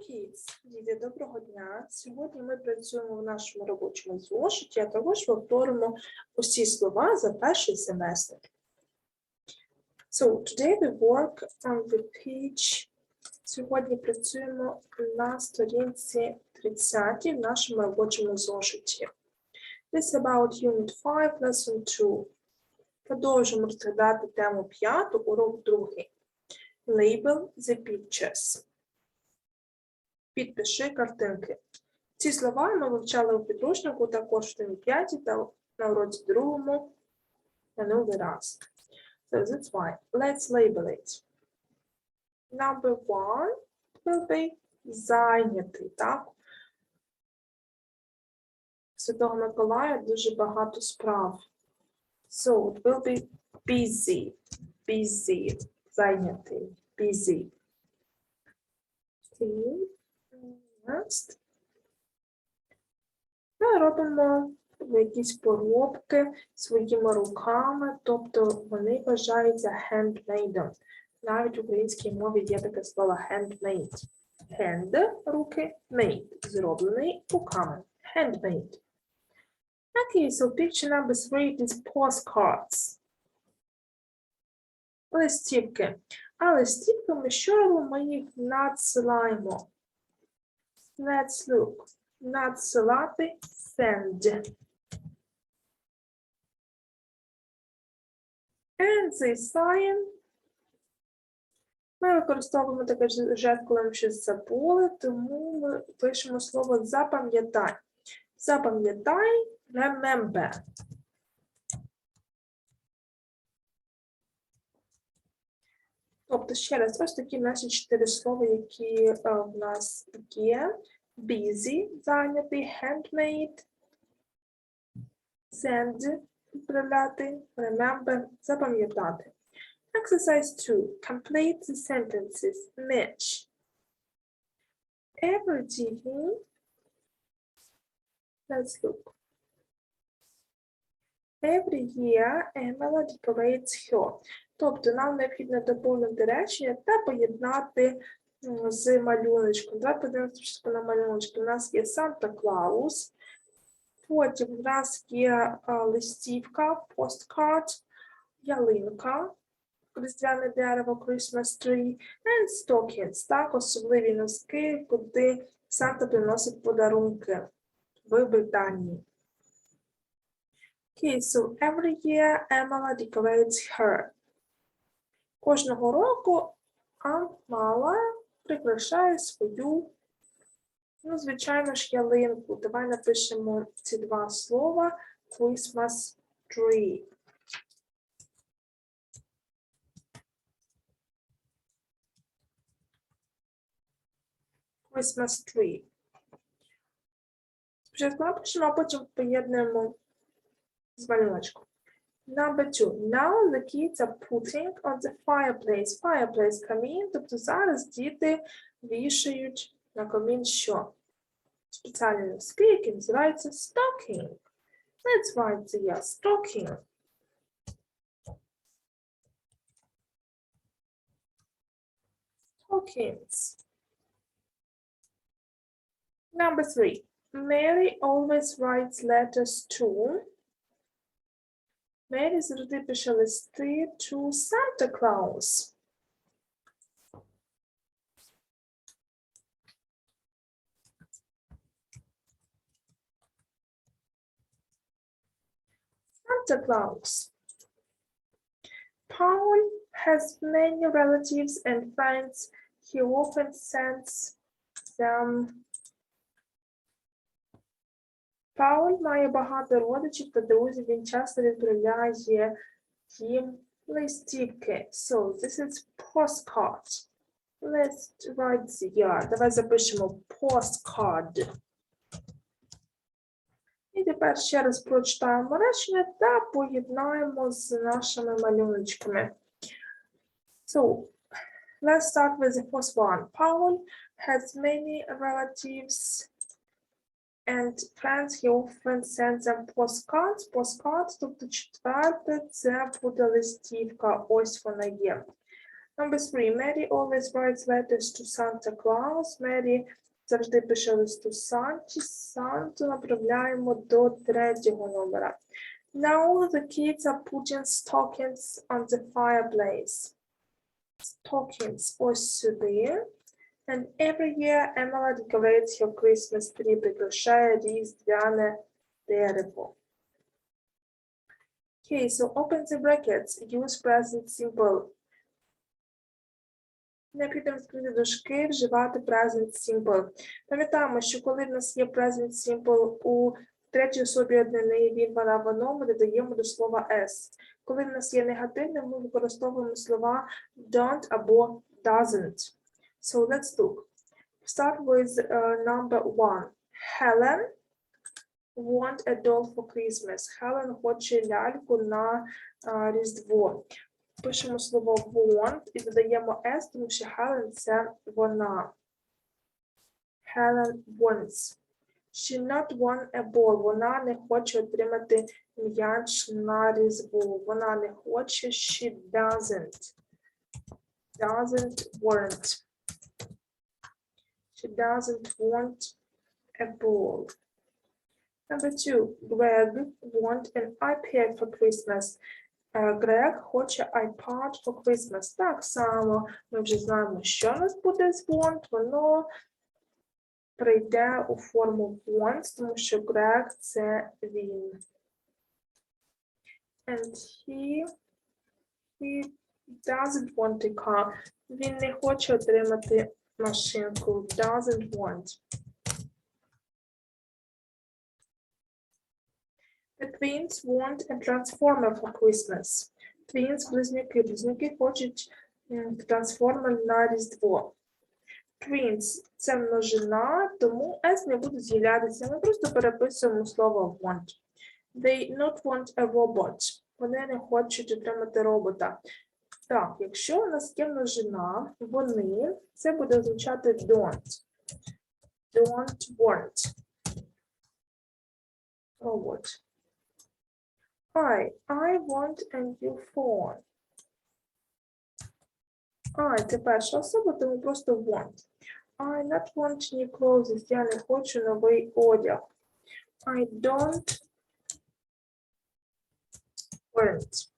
kids, діти, доброго дня. Сьогодні ми працюємо в нашому робочому зошиті, а також повторимо усі слова за перший семестр. So, today we work on the page. Сьогодні працюємо на сторінці 30 в нашому робочому зошиті. This about Unit 5, Lesson 2. Продовжуємо розглядати тему 5, урок 2. Label the pictures. Підпиши картинки. Ці слова ми вивчали у підручнику також в темі 5 та на уроці другому минулий раз. So that's why. Let's label it. Number one will be зайнятий, так? Святого Миколая дуже багато справ. So it will be busy, busy, зайнятий, busy. Okay. Next. Ми робимо якісь поробки своїми руками, тобто вони вважаються handmade. Навіть в українській мові є таке слово handmade. Hand – руки, made – зроблений руками. Handmade. Okay, so picture number three is postcards. Листівки. А листівки ми що? Ми їх надсилаємо. Let's look. Надсилати send. And this sign. Ми використовуємо таке жест, коли ми щось забули, тому ми пишемо слово запам'ятай. Запам'ятай, remember. Тобто, ще раз, ось такі наші чотири слова, які е, в нас є. Busy, зайнятий, handmade, send, відправляти, remember, запам'ятати. Exercise 2. Complete the sentences. Match. Every evening. Let's look. Every year, Emma decorates her. Тобто нам необхідно доповнити речення та поєднати з малюночком. Давай подивимося на малюночки. У нас є Санта Клаус, потім у нас є листівка, посткард, ялинка, різдвяне дерево, Christmas tree, and stockings, так, особливі носки, куди Санта приносить подарунки в Британії. Okay, so every year Emma decorates her. Кожного року Амала прикрашає свою, ну, звичайно ж, ялинку. Давай напишемо ці два слова Christmas tree. Christmas tree. Спочатку напишемо, а потім поєднуємо з малюночком. Number two. Now the kids are putting on the fireplace. Fireplace камін. Тобто зараз діти вішають на камін що? Спеціальні носки, які називаються stocking. Let's write the yeah, stocking. Stockings. Number three. Mary always writes letters to Мері завжди пише листи to Santa Claus. Santa Claus. Paul has many relatives and friends. He often sends them Пауль має багато родичів та друзів, він часто відправляє їм листівки. So, this is postcard. Let's write the year. Давай запишемо postcard. І тепер ще раз прочитаємо речення та поєднаємо з нашими малюночками. So, let's start with the first one. Paul has many relatives and friends he often sends them postcards. Postcards, тобто четверте, це буде листівка. Ось вона є. Number three, Mary always writes letters to Santa Claus. Mary завжди пише листу Санті. Санту направляємо до третього номера. Now the kids are putting stockings on the fireplace. Stockings ось сюди. And every year Emma decorates her Christmas tree, прикрашає різдвяне дерево. Okay, so open the brackets, use present simple. Необхідно відкрити дужки, вживати present simple. Пам'ятаємо, що коли в нас є present simple у третій особі однини, він, вона, воно, ми додаємо до слова s. Коли в нас є негативне, ми використовуємо слова don't або doesn't. So let's look. Start with uh, number one. Helen want a doll for Christmas. Helen хоче ляльку на а, Різдво. Пишемо слово want і додаємо s, тому що Helen це вона. Helen wants. She not want a ball. Вона не хоче отримати м'яч на Різдво. Вона не хоче. She doesn't. Doesn't want. Doesn't want a ball. Number two, Greg want an iPad for Christmas. Е, Грег хоче iPad for Christmas. Так само ми вже знаємо, що у нас буде з want. Воно прийде у форму want, тому що Грег це він. And he, he doesn't want a car. Він не хоче отримати машинку. Doesn't want. The twins want a transformer for Christmas. Twins – близнюки. Близнюки хочуть трансформер на Різдво. Twins – це множина, тому S не буде з'являтися. Ми просто переписуємо слово want. They not want a robot. Вони не хочуть отримати робота. Так, якщо у нас є множина, вони, це буде означати don't. Don't want. Robot. I, I want a new phone. I – це перша особа, тому просто want. I not want new clothes. Я не хочу новий одяг. I don't want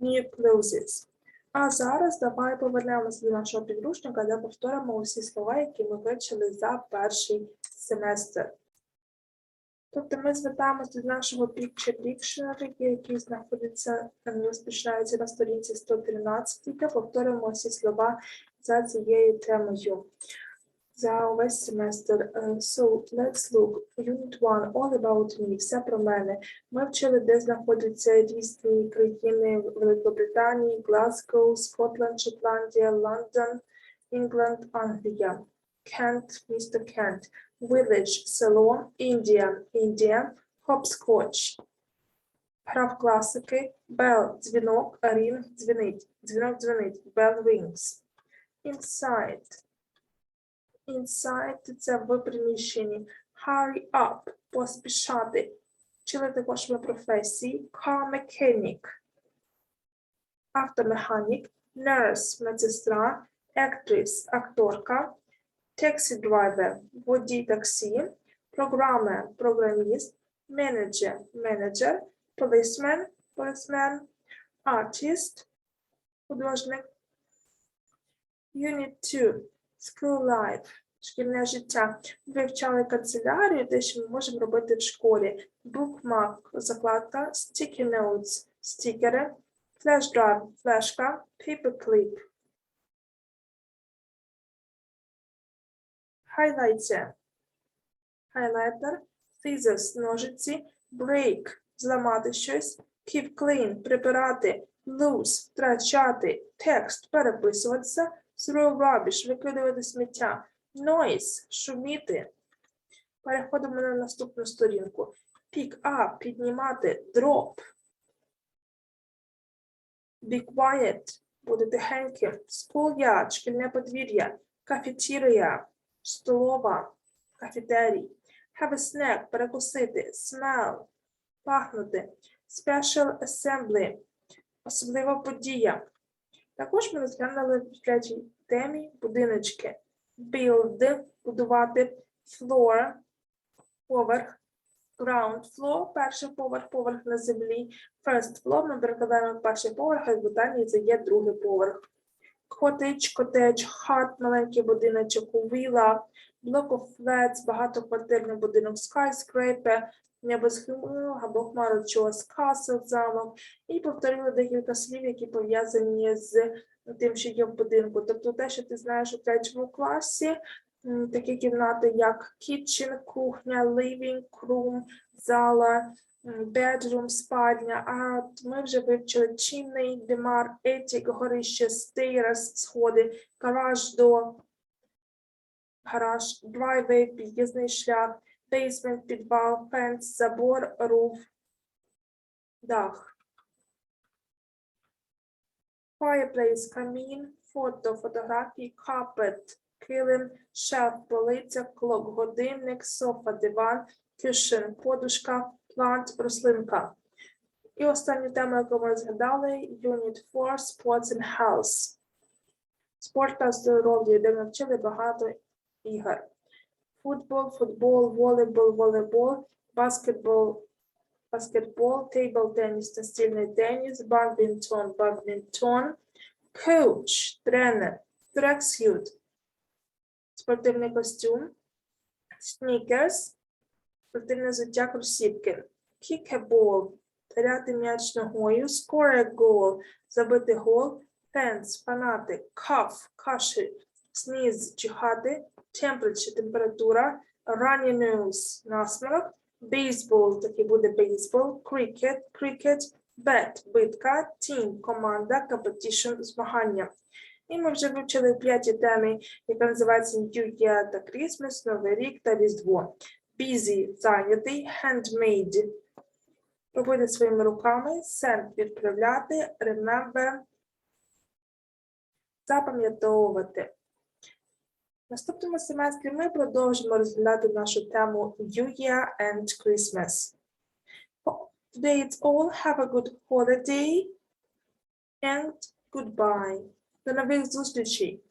new. А зараз давай повернемося до нашого підручника, де повторимо усі слова, які ми вивчили за перший семестр. Тобто ми звертаємося до нашого Picture Dictionary, який знаходиться, е, розпочинається на сторінці 113, та повторюємо всі слова за цією темою. За увесь семестр. Е, So, let's look. Unit 1. All about me. Все про мене. Ми вчили, де знаходяться різні країни Великобританії, Глазго, Скотланд, Шотландія, Лондон, Інгланд, Англія. Кент, місто Кент. Village – село, Індія, Індія, Hopscotch. Граф класики, Bell – дзвінок, Ring – дзвінить, дзвінок дзвінить, Bell rings. Inside. Inside – це в приміщенні. Hurry up – поспішати. Вчили також ми професії. Car mechanic. Автомеханік. Nurse – медсестра. Actress – акторка. Taxi driver – водій таксі. Програмер – програміст. Менеджер – менеджер. Policeman – полісмен. Artist – художник. Unit 2 – School life – шкільне життя. Вивчали канцелярію, те, що ми можемо робити в школі. Bookmark – закладка. Sticky notes – стікери. Flash drive – флешка. Paperclip – Highlighter. Highlighter. Scissors – ножиці. Break – зламати щось. Keep clean – прибирати. Lose – втрачати. Text – переписуватися. Throw rubbish – викидувати сміття. Noise – шуміти. Переходимо на наступну сторінку. Pick up – піднімати. Drop. Be quiet – бути тихеньким. Schoolyard – шкільне подвір'я. Cafeteria – столова. Кафетерій. Have a snack – перекусити. Smell – пахнути. Special assembly – особлива подія. Також ми розглянули в третій темі будиночки. Build – будувати, floor – поверх, ground floor – перший поверх, поверх на землі, first floor ми перекладаємо перший поверх, а в Британії це є другий поверх. Cottage, cottage, hut – маленький будиночок, villa, block of flats – багатоквартирний будинок, skyscraper – небосхил або хмарочос, castle – замок. І повторили декілька слів, які пов'язані з тим, що є в будинку. Тобто те, що ти знаєш у третьому класі, такі кімнати, як kitchen, кухня, living room, зала, bedroom, спальня. А ми вже вивчили chimney, димар, етік, горище, stairs, сходи, гараж до гараж, driveway, під'їзний шлях, basement, підвал, fence, забор, roof, дах. Fireplace, камін, фото, фотографії, carpet, килим, шеф, полиця, клок, годинник, софа, диван, cushion, подушка, plant, рослинка. І остання тема, яку ми згадали, Unit 4, Sports and Health. Спорт та здоров'я, де ми вчили багато ігор. Футбол, футбол, волейбол, волейбол, баскетбол, баскетбол, тейбл теніс, настільний теніс, бадмінтон, бадмінтон, коуч, тренер, трексют, спортивний костюм, снікерс, спортивне взуття кросівки, кікебол, таряти м'яч ногою, score a goal, забити гол, фенс, фанати, каф, кашель, сніз, чихати, temperature, температура, runny nose, насморок, бейсбол, такий буде бейсбол, крикет, крикет, бет, битка, тім, команда, competition, змагання. І ми вже вивчили в п'ятій темі, яка називається New Year та Christmas, Новий рік та Різдво. Busy – зайнятий, handmade – робити своїми руками, send – відправляти, remember – запам'ятовувати. В наступному семестрі ми продовжимо розглядати нашу тему New Year and Christmas. Today it's all. Have a good holiday and goodbye. До нових зустрічей.